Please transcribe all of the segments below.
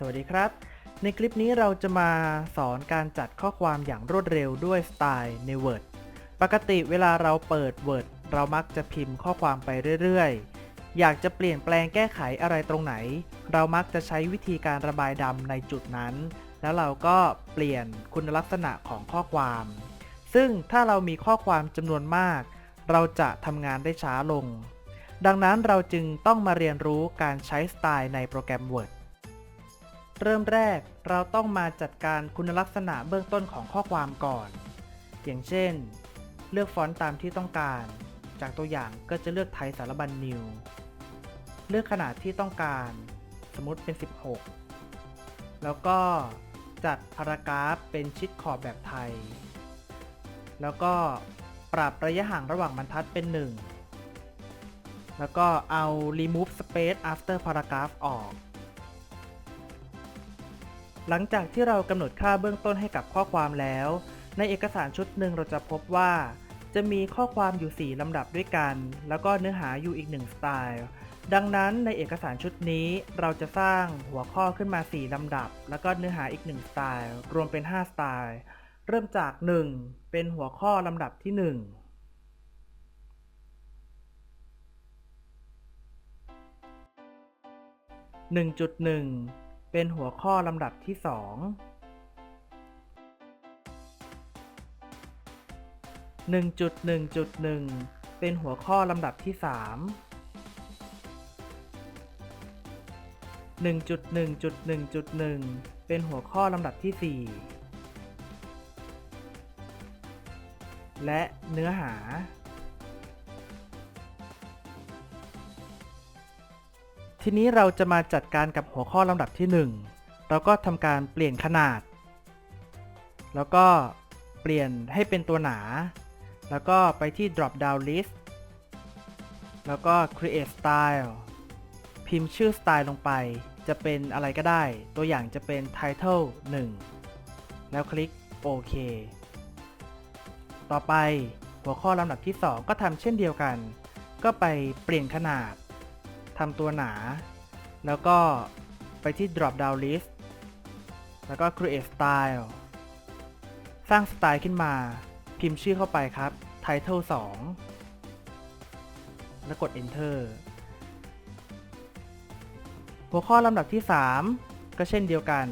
สวัสดีครับ ในคลิปนี้เราจะมาสอนการจัดข้อความอย่างรวดเร็วด้วยสไตล์ใน Word ปกติเวลาเราเปิด Word เรามักจะพิมพ์ข้อความไปเรื่อยๆ อยากจะเปลี่ยนแปลงแก้ไขอะไรตรงไหน เรามักจะใช้วิธีการระบายดำในจุดนั้น แล้วเราก็เปลี่ยนคุณลักษณะของข้อความ ซึ่งถ้าเรามีข้อความจำนวนมาก เราจะทำงานได้ช้าลง ดังนั้นเราจึงต้องมาเรียนรู้การใช้สไตล์ในโปรแกรม Word เริ่มแรกเราต้องมาจัดการคุณลักษณะเบื้องต้นของข้อความก่อน อย่างเช่น เลือกฟอนต์ตามที่ต้องการ จากตัวอย่างก็จะเลือกไทยสารบัญนิว เลือกขนาดที่ต้องการ สมมติเป็น 16 แล้วก็จัดพารากราฟเป็นชิดขอบแบบไทย แล้วก็ปรับระยะห่างระหว่างบรรทัดเป็น 1 แล้วก็เอา remove space after paragraph ออก หลังจากที่เรากำหนดค่าเบื้องต้นให้กับข้อความแล้ว ในเอกสารชุดหนึ่งเราจะพบว่า จะมีข้อความอยู่ 4ลำดับด้วยกัน แล้วก็เนื้อหาอยู่อีก 1 สไตล์ ดังนั้นในเอกสารชุดนี้เราจะสร้างหัวข้อขึ้นมา 4ลำดับ แล้วก็เนื้อหาอีก 1 สไตล์ รวมเป็น 5 สไตล์ เริ่มจาก 1 เป็นหัวข้อลำดับที่ 1 1.1 เป็นหัวข้อลำดับที่2 1.1.1เป็นหัวข้อลำดับที่3 1.1.1.1เป็นหัวข้อลำดับที่4และเนื้อหา ทีนี้เราจะมาจัดการกับหัวข้อลำดับที่ 1 เราก็ทำการเปลี่ยนขนาด แล้วก็เปลี่ยนให้เป็นตัวหนา แล้วก็ไปที่ drop down list แล้วก็ create style พิมพ์ชื่อสไตล์ลงไป จะเป็นอะไรก็ได้ ตัวอย่างจะเป็น title 1 แล้วคลิกโอเคต่อไปหัวข้อลำดับที่ 2 ก็ทำเช่นเดียวกัน ก็ไปเปลี่ยนขนาด ทำตัวหนา แล้วก็ไปที่ drop down list แล้วก็ create style สร้างสไตล์ขึ้นมา พิมพ์ชื่อเข้าไปครับ title 2 แล้วกด enter หัวข้อลำดับที่ 3 ก็เช่นเดียวกัน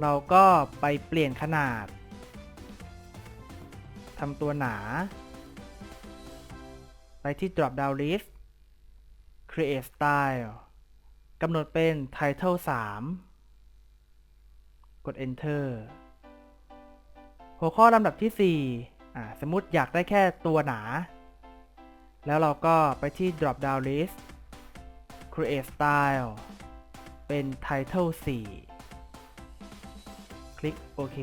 เราก็ไปเปลี่ยนขนาดทำตัวหนา ไปที่ drop down list create style กำหนดเป็น title 3 กด enter หัวข้อลำดับที่ 4 อ่า สมมติอยากได้แค่ตัวหนา แล้วเราก็ไปที่ drop down list create style เป็น title 4 คลิกโอเค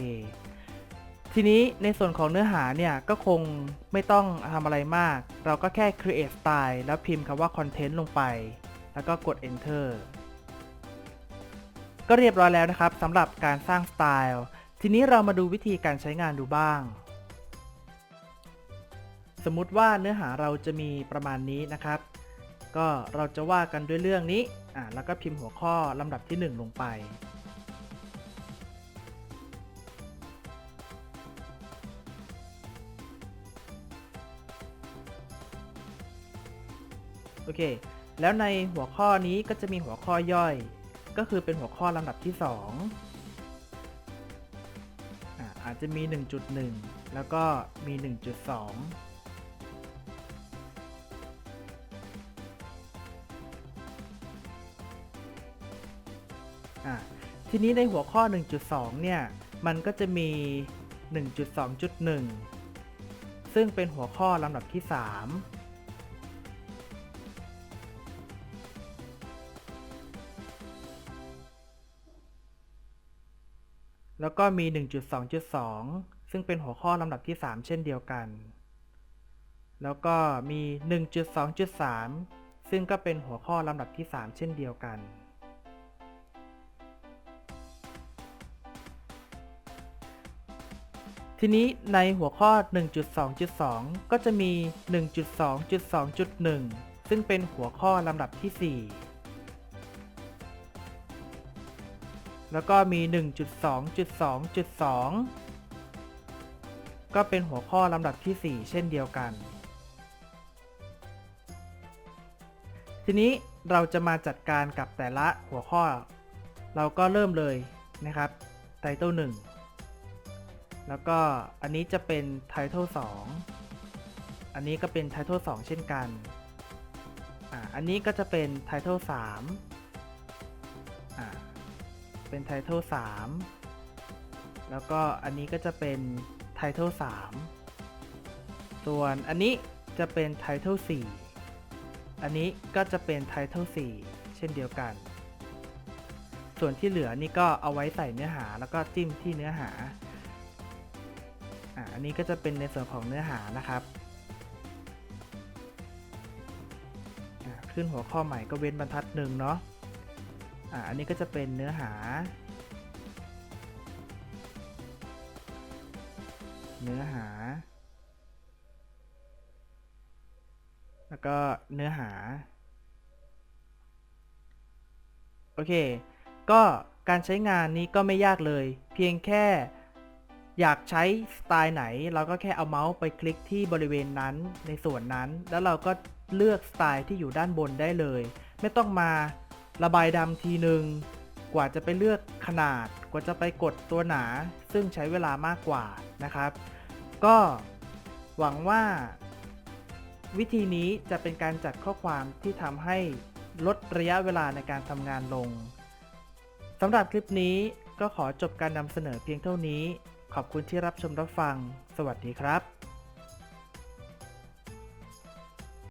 ทีนี้ในส่วนของเนื้อหาเนี่ยก็คงไม่ต้องทำอะไรมาก เราก็แค่ create style แล้วพิมพ์คำว่า content ลงไป แล้วก็กด enter ก็เรียบร้อยแล้วนะครับสำหรับการสร้างสไตล์ทีนี้เรามาดูวิธีการใช้งานดูบ้าง สมมุติว่าเนื้อหาเราจะมีประมาณนี้นะครับ ก็เราจะว่ากันด้วยเรื่องนี้อ่าแล้วก็พิมพ์หัวข้อลำดับที่ 1 ลงไป อเค แล้วในหัวข้อนี้ก็จะมีหัวข้อย่อย ก็คือเป็นหัวข้อลำดับที่ 2อาอาจจะมี 1.1 แล้วก็มี 1.2อะทีนี้ในหัวข้อ 1.2 เนี่ย มันก็จะมี 1.2.1 ซึ่งเป็นหัวข้อลำดับที่ 3 แล้วก็มี 1.2.2 ซึ่งเป็นหัวข้อลำดับที่ 3 เช่นเดียวกัน แล้วก็มี 1.2.3 ซึ่งก็เป็นหัวข้อลำดับที่ 3 เช่นเดียวกัน ทีนี้ในหัวข้อ 1.2.2 ก็จะมี 1.2.2.1 ซึ่งเป็นหัวข้อลำดับที่ แล้วก็มี 1.2.2.2 ก็เป็นหัวข้อลำดับที่ 4 เช่นเดียวกัน ทีนี้เราจะมาจัดการกับแต่ละหัวข้อ เราก็เริ่มเลยนะครับ Title 1 แล้วก็อันนี้จะเป็น Title 2 อันนี้ก็เป็น Title 2 เช่นกันอ่าอันนี้ก็จะเป็น Title 3อ่า เป็น Title 3 แล้วก็อันนี้ก็จะเป็น Title 3 ส่วนอันนี้จะเป็น Title 4 อันนี้ก็จะเป็น Title 4 เช่นเดียวกัน ส่วนที่เหลือนี่ก็เอาไว้ใส่เนื้อหาแล้วก็จิ้มที่เนื้อหาอันนี้ก็จะเป็นในส่วนของเนื้อหานะครับขึ้นหัวข้อใหม่ก็เว้นบรรทัดหนึ่งเนาะ อ่าอันนี้ก็จะเป็นเนื้อหา เนื้อหา แล้วก็เนื้อหา โอเค ก็การใช้งานนี้ก็ไม่ยากเลย เพียงแค่อยากใช้สไตล์ไหน เราก็แค่เอาเมาส์ไปคลิกที่บริเวณนั้นในส่วนนั้น แล้วเราก็เลือกสไตล์ที่อยู่ด้านบนได้เลย ไม่ต้องมา ระบายดำทีหนึ่งกว่าจะไปเลือกขนาด กว่าจะไปกดตัวหนา ซึ่งใช้เวลามากกว่านะครับ ก็หวังว่า วิธีนี้จะเป็นการจัดข้อความที่ทำให้ลดระยะเวลาในการทำงานลงสำหรับคลิปนี้ก็ขอจบการนำเสนอเพียงเท่านี้ ขอบคุณที่รับชมรับฟัง สวัสดีครับ